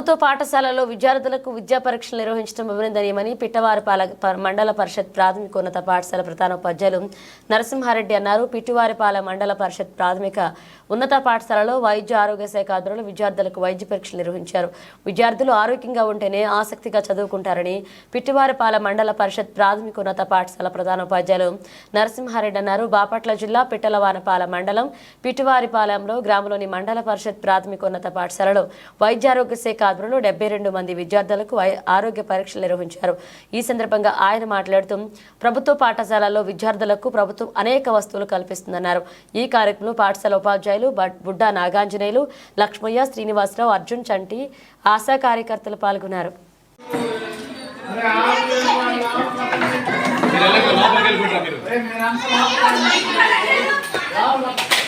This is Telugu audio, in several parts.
ప్రభుత్వ పాఠశాలలో విద్యార్థులకు విద్యా పరీక్షలు నిర్వహించడం అభినందనీయమని పిట్టవారిపాల మండల పరిషత్ ప్రాథమికోన్నత పాఠశాల ప్రధాన ఉపాధ్యాయులు నరసింహారెడ్డి అన్నారు. పిట్టువారిపాల మండల పరిషత్ ప్రాథమిక ఉన్నత పాఠశాలలో వైద్య ఆరోగ్య శాఖ ఆధ్వర్యంలో విద్యార్థులకు వైద్య పరీక్షలు నిర్వహించారు. విద్యార్థులు ఆరోగ్యంగా ఉంటేనే ఆసక్తిగా చదువుకుంటారని పిట్టివారిపాల మండల పరిషత్ ప్రాథమికోన్నత పాఠశాల ప్రధాన ఉపాధ్యాయులు నరసింహారెడ్డి అన్నారు. బాపట్ల జిల్లా పిట్టలవానపాల మండలం పిట్టివారిపాలెంలో గ్రామంలోని మండల పరిషత్ ప్రాథమికోన్నత పాఠశాలలో వైద్యారోగ్య శాఖ ఆధ్వర్యంలో డెబ్బై రెండు మంది విద్యార్థులకు వై- ఆరోగ్య పరీక్షలు నిర్వహించారు. ఈ సందర్భంగా ఆయన మాట్లాడుతూ ప్రభుత్వ పాఠశాలలో విద్యార్థులకు ప్రభుత్వం అనేక వస్తువులు కల్పిస్తుందన్నారు. ఈ కార్యక్రమంలో పాఠశాల ఉపాధ్యాయులు బట్- బుడ్డా నాగాంజనేయులు లక్ష్మయ్య శ్రీనివాసరావు అర్జున్ చంటి ఆశా కార్యకర్తలు పాల్గొన్నారు. మీరు?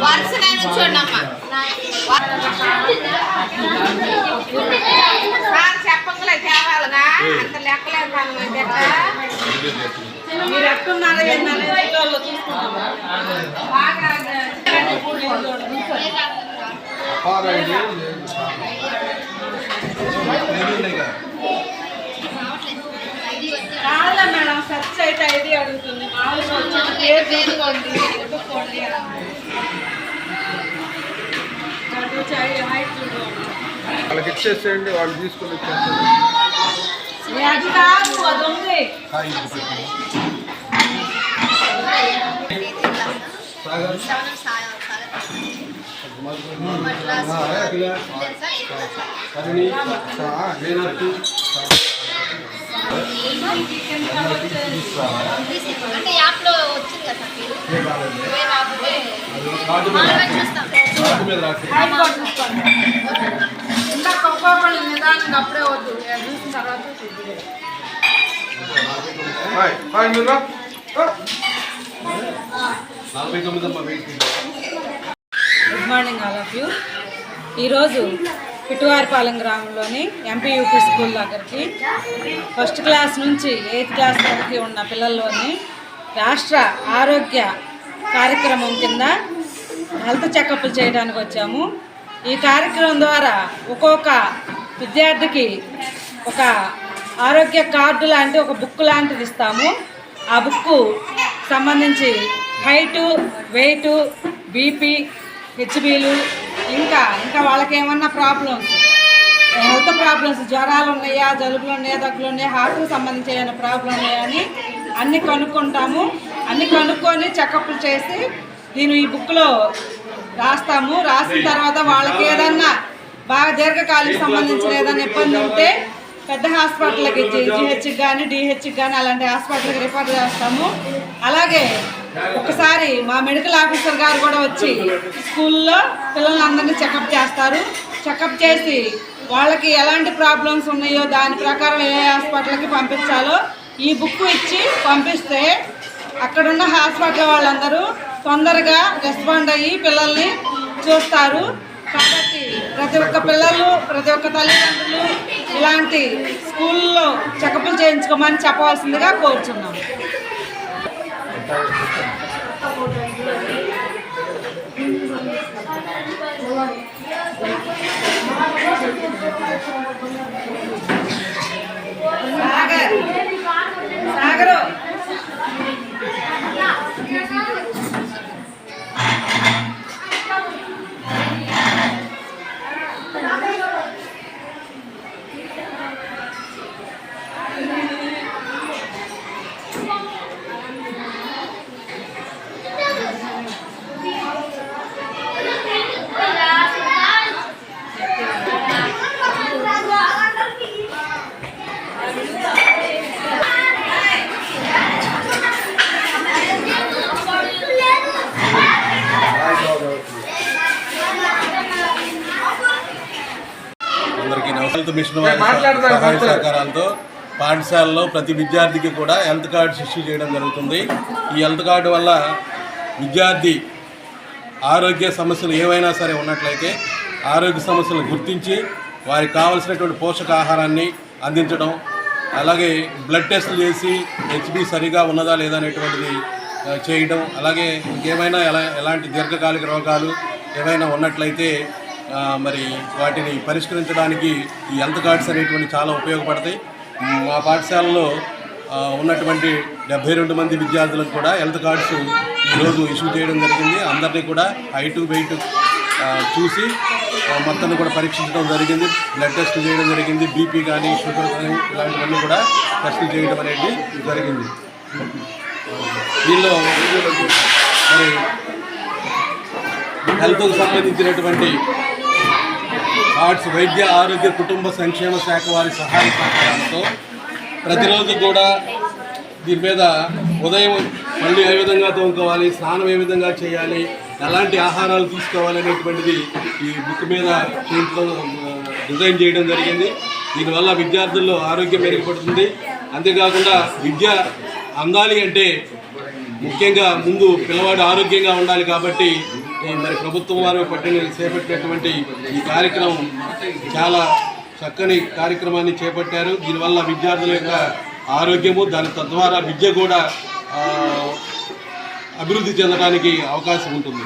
వరుసగా నుంచోండి అమ్మ చెప్పగలే తేవాలిగా అంత లెక్కలేదు మనం అంటే మీరు ఎట్టున్నారో చూసుకుంటాం బాగా కాదా మేడం సర్చ్ అయితే ఐడి అడుగుతుంది. వచ్చిన పేరు తీసుకోండి చూడండి. వాళ్ళకి ఇచ్చేసేయండి వాళ్ళు తీసుకొని అది కాదు అది ఉంది. అంటే యాప్ వచ్చింది కదా మీరు ఇంకా ఒక్కొక్కళ్ళు నిదానంగా అప్పుడే వద్దు చూసిన తర్వాత నలభై తొమ్మిది అమ్మ wait good morning all of you. ఈరోజు పిట్టువారిపాలెం గ్రామంలోని ఎంపీయూపీ స్కూల్ దగ్గరికి ఫస్ట్ క్లాస్ నుంచి ఎయిత్ క్లాస్ వరకు ఉన్న పిల్లల్లోని రాష్ట్ర ఆరోగ్య కార్యక్రమం కింద హెల్త్ చెకప్లు చేయడానికి వచ్చాము. ఈ కార్యక్రమం ద్వారా ఒక్కొక్క విద్యార్థికి ఒక ఆరోగ్య కార్డు లాంటి ఒక బుక్ లాంటిది ఇస్తాము. ఆ బుక్కు సంబంధించి హైటు వెయిటు బీపీ హెచ్బీలు ఇంకా ఇంకా వాళ్ళకి ఏమన్నా ప్రాబ్లమ్స్ హెల్త్ ప్రాబ్లమ్స్ జ్వరాలు ఉన్నాయా జలుబులు ఉన్నాయా దగ్గులు ఉన్నాయా హార్ట్కి సంబంధించి ఏమైనా ప్రాబ్లం ఉన్నాయా అని అన్నీ కనుక్కుంటాము. అన్నీ కనుక్కొని చెకప్లు చేసి నేను ఈ బుక్లో రాస్తాము. రాసిన తర్వాత వాళ్ళకి ఏదన్నా బాగా దీర్ఘకాలిక సంబంధించిన ఏదైనా ఇబ్బంది ఉంటే పెద్ద హాస్పిటల్కి జిహెచ్కి కానీ డిహెచ్కి కానీ అలాంటి హాస్పిటల్కి రిఫర్ చేస్తాము. అలాగే ఒకసారి మా మెడికల్ ఆఫీసర్ గారు కూడా వచ్చి స్కూల్లో పిల్లలందరినీ చెకప్ చేస్తారు. చెకప్ చేసి వాళ్ళకి ఎలాంటి ప్రాబ్లమ్స్ ఉన్నాయో దాని ప్రకారం ఏ హాస్పిటల్కి పంపించాలో ఈ బుక్ ఇచ్చి పంపిస్తే అక్కడున్న హాస్పిటల్ వాళ్ళందరూ తొందరగా రెస్పాండ్ అయ్యి పిల్లల్ని చూస్తారు. కాబట్టి ప్రతి ఒక్క పిల్లలు ప్రతి ఒక్క తల్లిదండ్రులు ఇలాంటి స్కూల్లో చెకప్లు చేయించుకోమని చెప్పవలసిందిగా కోరుచున్నాము హెల్త్ మిషన్ వారి సహకారాలతో పాఠశాలలో ప్రతి విద్యార్థికి కూడా హెల్త్ కార్డ్స్ ఇష్యూ చేయడం జరుగుతుంది. ఈ హెల్త్ కార్డు వల్ల విద్యార్థి ఆరోగ్య సమస్యలు ఏవైనా సరే ఉన్నట్లయితే ఆరోగ్య సమస్యలను గుర్తించి వారికి కావలసినటువంటి పోషకాహారాన్ని అందించడం అలాగే బ్లడ్ టెస్ట్లు చేసి హెచ్బి సరిగా ఉన్నదా లేదా అనేటువంటిది చేయడం అలాగే ఇంకేమైనా ఎలా ఎలాంటి దీర్ఘకాలిక రోగాలు ఏమైనా ఉన్నట్లయితే మరి వాటిని పరిష్కరించడానికి ఈ హెల్త్ కార్డ్స్ అనేటువంటి చాలా ఉపయోగపడతాయి. మా పాఠశాలలో ఉన్నటువంటి డెబ్బై రెండు మంది విద్యార్థులకు కూడా హెల్త్ కార్డ్స్ ఈరోజు ఇష్యూ చేయడం జరిగింది. అందరినీ కూడా హైటు వెయిట్ చూసి మొత్తాన్ని కూడా పరీక్షించడం జరిగింది. బ్లడ్ టెస్ట్ చేయడం జరిగింది. బీపీ కానీ షుగర్ కానీ ఇలాంటివన్నీ కూడా టెస్టులు చేయడం అనేది జరిగింది. దీనిలో మరి హెల్త్కు సంబంధించినటువంటి ఆర్ట్స్ వైద్య ఆరోగ్య కుటుంబ సంక్షేమ శాఖ వారి సహాయ సహకారంతో ప్రతిరోజు కూడా దీని మీద ఉదయం మళ్ళీ ఏ విధంగా తోముకోవాలి స్నానం ఏ విధంగా చేయాలి ఎలాంటి ఆహారాలు తీసుకోవాలి అనేటువంటిది ఈ బుక్ మీద దీంట్లో డిజైన్ చేయడం జరిగింది. దీనివల్ల విద్యార్థుల్లో ఆరోగ్యం మెరుగుపడుతుంది. అంతేకాకుండా విద్య అందాలి అంటే ముఖ్యంగా ముందు పిల్లవాడు ఆరోగ్యంగా ఉండాలి కాబట్టి ఈ మరి ప్రభుత్వం వారు పట్టిన చేపట్టినటువంటి ఈ కార్యక్రమం చాలా చక్కని కార్యక్రమాన్ని చేపట్టారు. దీనివల్ల విద్యార్థుల యొక్క ఆరోగ్యము దాని తద్వారా విద్య కూడా అభివృద్ధి చెందడానికి అవకాశం ఉంటుంది.